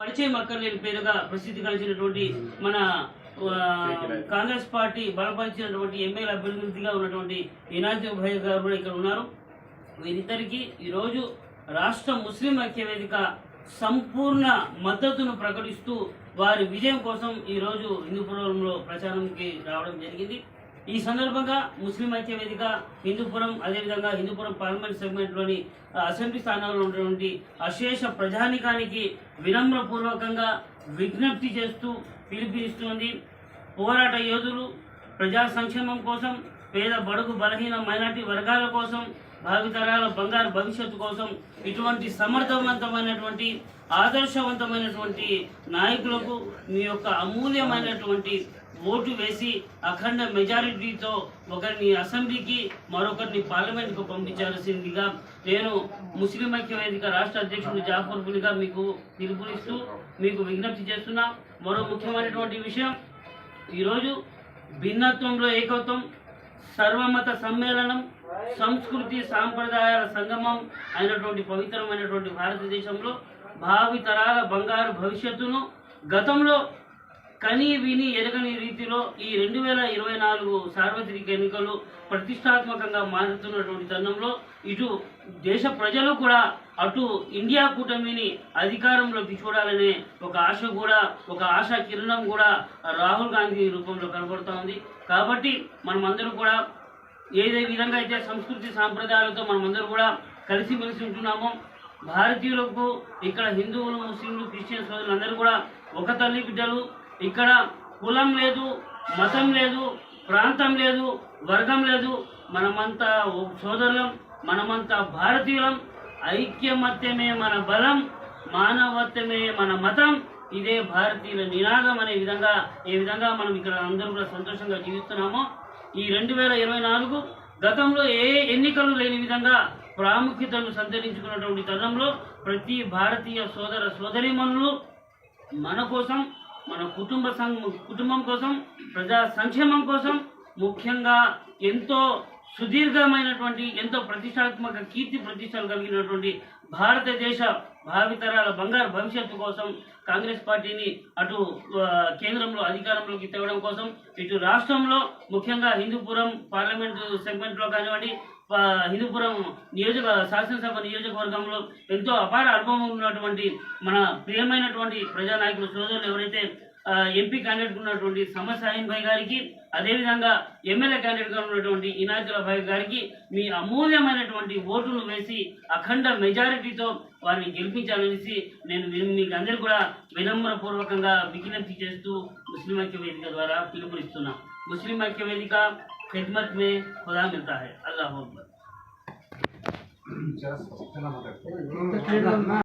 పరిచయం అక్కర్లేని పేరుగా ప్రసిద్ధి గాంచినటువంటి మన కాంగ్రెస్ పార్టీ బలపరిచినటువంటి ఎమ్మెల్యే అభ్యర్థిగా ఉన్నటువంటి ఇనాజు భయ్య గారు కూడా ఇక్కడ ఉన్నారు. వీరిద్దరికీ ఈరోజు రాష్ట్ర ముస్లిం ఐక్యవేదిక సంపూర్ణ మద్దతును ప్రకటిస్తూ వారి విజయం కోసం ఈరోజు హిందూపురంలో ప్రచారంకి రావడం జరిగింది. ఈ సందర్భంగా ముస్లిం ఐక్య వేదిక హిందూపురం అదేవిధంగా హిందూపురం పార్లమెంట్ సెగ్మెంట్లోని అసెంబ్లీ స్థానాల్లో ఉన్నటువంటి అశేష ప్రజానికానికి వినమ్రపూర్వకంగా విజ్ఞప్తి చేస్తూ పిలుపునిస్తుంది. పోరాట యోధులు ప్రజా సంక్షేమం కోసం పేద బడుగు బలహీన మైనార్టీ వర్గాల కోసం భావితరాల బంగారు భవిష్యత్తు కోసం ఇటువంటి సమర్థవంతమైనటువంటి ఆదర్శవంతమైనటువంటి నాయకులకు మీ యొక్క అమూల్యమైనటువంటి ఓటు వేసి అఖండ మెజారిటీతో ఒకరిని అసెంబ్లీకి మరొకరిని పార్లమెంట్కు పంపించాల్సిందిగా నేను ముస్లిం ఐక్య వేదిక రాష్ట్ర అధ్యక్షుడు జాఫర్ పులిగా మీకు పిలుపునిస్తూ మీకు విజ్ఞప్తి చేస్తున్నా. మరో ముఖ్యమైనటువంటి విషయం ఈరోజు భిన్నత్వంలో ఏకత్వం సర్వమత సమ్మేళనం సంస్కృతి సాంప్రదాయాల సంగమం అయినటువంటి పవిత్రమైనటువంటి భారతదేశంలో భావి తరాల బంగారు భవిష్యత్తును గతంలో కని విని ఎరగని రీతిలో ఈ రెండు వేల ఇరవై నాలుగు సార్వత్రిక ఎన్నికలు ప్రతిష్టాత్మకంగా మారుతున్నటువంటి తరుణంలో ఇటు దేశ ప్రజలు కూడా అటు ఇండియా కూటమిని అధికారంలోకి చూడాలనే ఒక ఆశ కూడా ఒక ఆశా కిరణం కూడా రాహుల్ గాంధీ రూపంలో కనబడుతూ ఉంది. కాబట్టి మనమందరూ కూడా ఏదే విధంగా అయితే సంస్కృతి సాంప్రదాయాలతో మనమందరూ కూడా కలిసిమెలిసి ఉంటున్నామో భారతీయులకు ఇక్కడ హిందువులు ముస్లింలు క్రిస్టియన్ సోదరులు అందరూ కూడా ఒక తల్లి బిడ్డలు ఇక్కడ కులం లేదు మతం లేదు ప్రాంతం లేదు వర్గం లేదు. మనమంతా సోదరులం మనమంతా భారతీయులం. ఐక్యమత్యమే మన బలం మానవత్వమే మన మతం. ఇదే భారతీయుల నినాదం అనే విధంగా ఏ విధంగా మనం ఇక్కడ అందరం కూడా సంతోషంగా జీవిస్తున్నామో ఈ రెండు వేల ఇరవై నాలుగు గతంలో ఏ ఎన్నికలు లేని విధంగా ప్రాముఖ్యతను సంతరించుకున్నటువంటి తరుణంలో ప్రతి భారతీయ సోదర సోదరిమణులు మన కోసం మన కుటుంబ కుటుంబం కోసం ప్రజా సంక్షేమం కోసం ముఖ్యంగా ఎంతో సుదీర్ఘమైనటువంటి ఎంతో ప్రతిష్టాత్మక కీర్తి ప్రతిష్టలు కలిగినటువంటి భారతదేశ భావితరాల బంగారు భవిష్యత్తు కోసం కాంగ్రెస్ పార్టీని అటు కేంద్రంలో అధికారంలోకి తేవడం కోసం ఇటు రాష్ట్రంలో ముఖ్యంగా హిందూపురం పార్లమెంటు సెగ్మెంట్లో కానివ్వండి హిందూపురం నియోజక శాసనసభ నియోజకవర్గంలో ఎంతో అపార అనుభవం ఉన్నటువంటి మన ప్రియమైనటువంటి ప్రజానాయకులు సోదరులు ఎవరైతే ఎంపీ క్యాండిడేట్ ఉన్నటువంటి సమర్ సాహిన్ భాయ్ గారికి అదేవిధంగా ఎమ్మెల్యే క్యాండిడేట్గా ఉన్నటువంటి ఇనాజుల భాయ్ గారికి మీ అమూల్యమైనటువంటి ఓటును వేసి అఖండ మెజారిటీతో వారిని గెలిపించాలనేసి నేను మీ- మీకు అందరికీ కూడా వినమ్రపూర్వకంగా విజ్ఞప్తి చేస్తూ ముస్లిం ఐక్య వేదిక ద్వారా పిలుపునిస్తున్నాను. ముస్లిం ఐక్య వేదిక खिदमत में खुदा मिलता है। अल्लाह अकबर